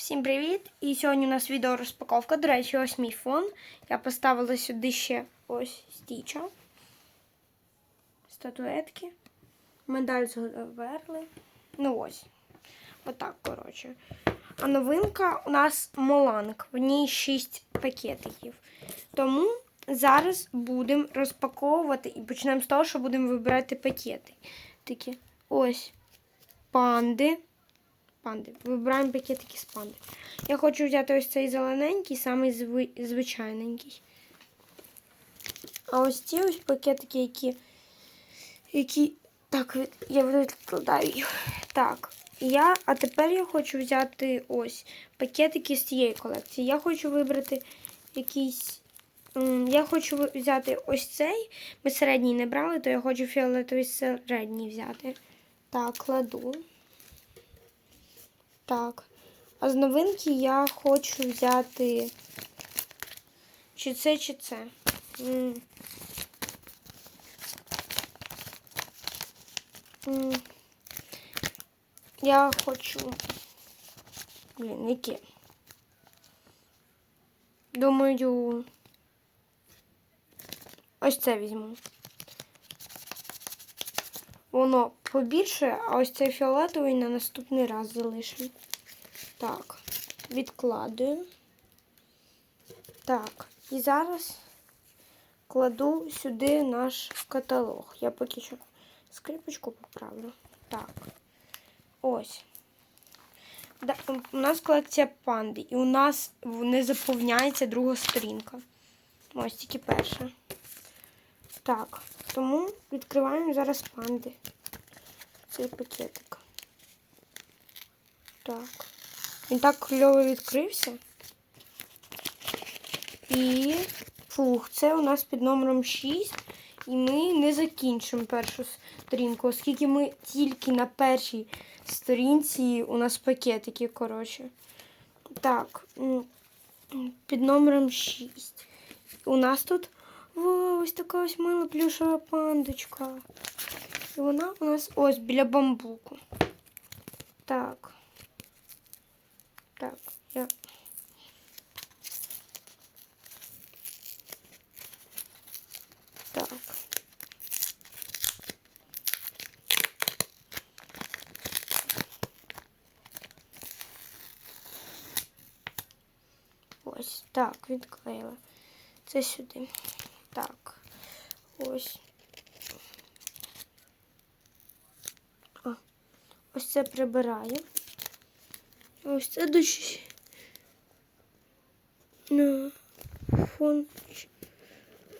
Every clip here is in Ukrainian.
Всім привіт! І сьогодні у нас відео розпаковка. До речі, ось мій фон. Я поставила сюди ще ось стіча. Статуетки. Медаль з Верли. Ну ось. Отак, коротше. А новинка у нас Моланг. В ній 6 пакетиків. Тому зараз будемо розпаковувати і почнемо з того, що будемо вибирати пакети. Такі ось панди. Панди. Вибираємо пакетики з панди. Я хочу взяти ось цей зелененький, самий зви- звичайненький. А ось ці ось пакетики, які. які... Так, я відкладаю їх. Так. Я, а тепер я хочу взяти ось пакетики з цієї колекції. Я хочу вибрати якийсь. Я хочу взяти ось цей. Ми середній не брали, то я хочу фіолетовий середній взяти. Так, кладу. Так. А з новинки я хочу взяти. Чи це, чи це. Я хочу. Блін, яке? Думаю. Ось це візьму. Воно побільше, а ось цей фіолетовий на наступний раз залишимо. Так, відкладую. Так, і зараз кладу сюди наш каталог. Я поки що скрипочку поправлю. Так. Ось. Да, у нас колекція панди, і у нас не заповняється друга сторінка. Ось тільки перша. Так, тому відкриваємо зараз панди. Цей пакетик. Так. Він так кльово відкрився. І фух, це у нас під номером 6. І ми не закінчимо першу сторінку, оскільки ми тільки на першій сторінці у нас пакетики, коротше. Так, під номером 6. У нас тут во, ось така ось мила плюшева пандочка. І вона у нас ось біля бамбуку. Так. Так, я. Так. Ось так, відклеїла. Це сюди. Так. Ось. А, ось це прибираю. Ось це дощ. На фон.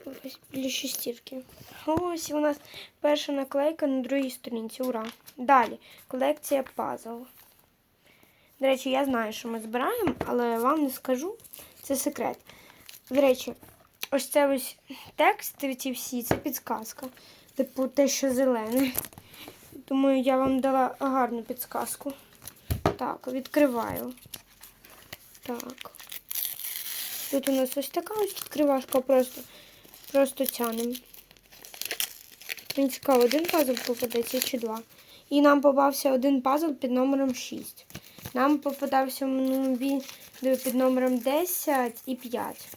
Ось біля шестірки. Ось у нас перша наклейка на другій сторінці. Ура! Далі. Колекція пазл. До речі, я знаю, що ми збираємо, але вам не скажу. Це секрет. До речі, ось це ось текст, ці всі, це підсказка. Типу те, що зелене. Думаю, я вам дала гарну підсказку. Так, відкриваю. Так. Тут у нас ось така ось відкривашка, просто, просто тянемо. Мені цікаво, один пазл попадеться чи два. І нам попався один пазл під номером 6. Нам попадався в минулому під номером 10 і 5.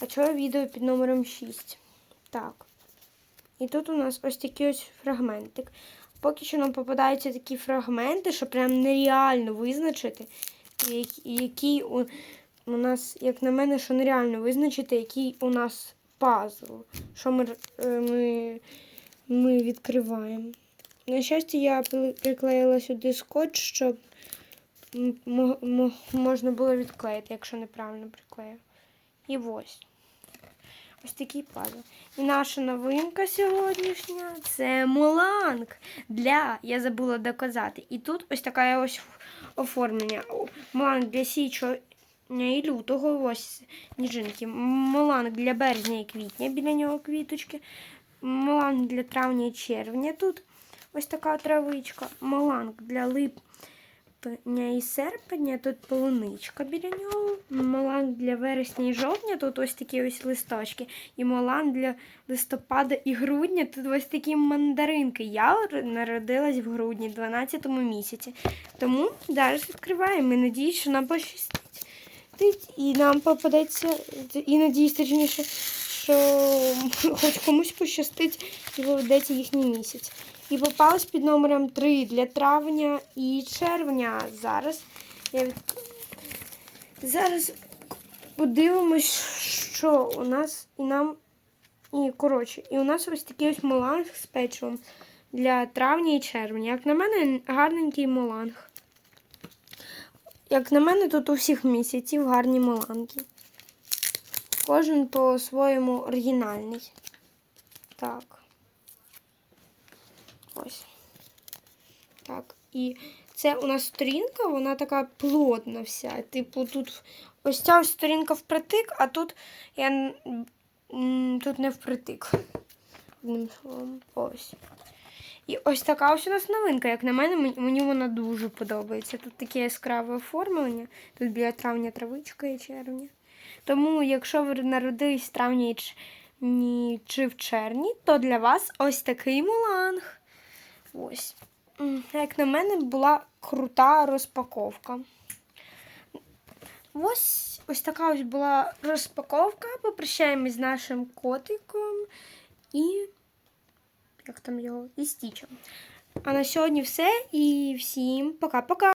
А цього відео під номером 6. Так. І тут у нас ось такий ось фрагментик. Поки що нам попадаються такі фрагменти, що прям нереально визначити, який у, у нас, як на мене, що нереально визначити, який у нас пазл, що ми, е, ми, ми відкриваємо. На щастя, я приклеїла сюди скотч, щоб можна було відклеїти, якщо неправильно приклеїв. І ось. Ось такий пазл. І наша новинка сьогоднішня це Моланг. Для, я забула доказати. І тут ось таке ось оформлення. Моланг для січня і лютого, ось сніжинки. Моланг для березня і квітня, біля нього квіточки. Моланг для травня і червня тут ось така травичка. Моланг для лип... липня і серпня, тут полуничка біля нього. Молан для вересня і жовтня, тут ось такі ось листочки. І молан для листопада і грудня, тут ось такі мандаринки. Я народилась в грудні, 12 місяці. Тому зараз відкриваємо і надіюсь, що нам пощастить. І нам попадеться, і надіюсь, точніше, що хоч комусь пощастить і виведеться їхній місяць. І попалась під номером 3 для травня і червня. Зараз я від... зараз подивимось, що у нас і нам. І коротше, і у нас ось такий ось моланг з печивом для травня і червня. Як на мене, гарненький моланг. Як на мене, тут у всіх місяців гарні моланги. Кожен по-своєму оригінальний. Так. Ось. Так. І це у нас сторінка, вона така плотна вся. Типу, тут ось ця ось сторінка впритик, а тут я тут не впритик. Одним словом, ось. І ось така ось у нас новинка. Як на мене, мені- вона дуже подобається. Тут таке яскраве оформлення. Тут біля травня травичка і червня. Тому, якщо ви народились в травні чи в червні, то для вас ось такий муланг. Ось. Як на мене, була крута розпаковка. Ось ось така ось була розпаковка. Попрощаємось з нашим котиком і. Як там його? І стічем. А на сьогодні все. І всім пока-пока.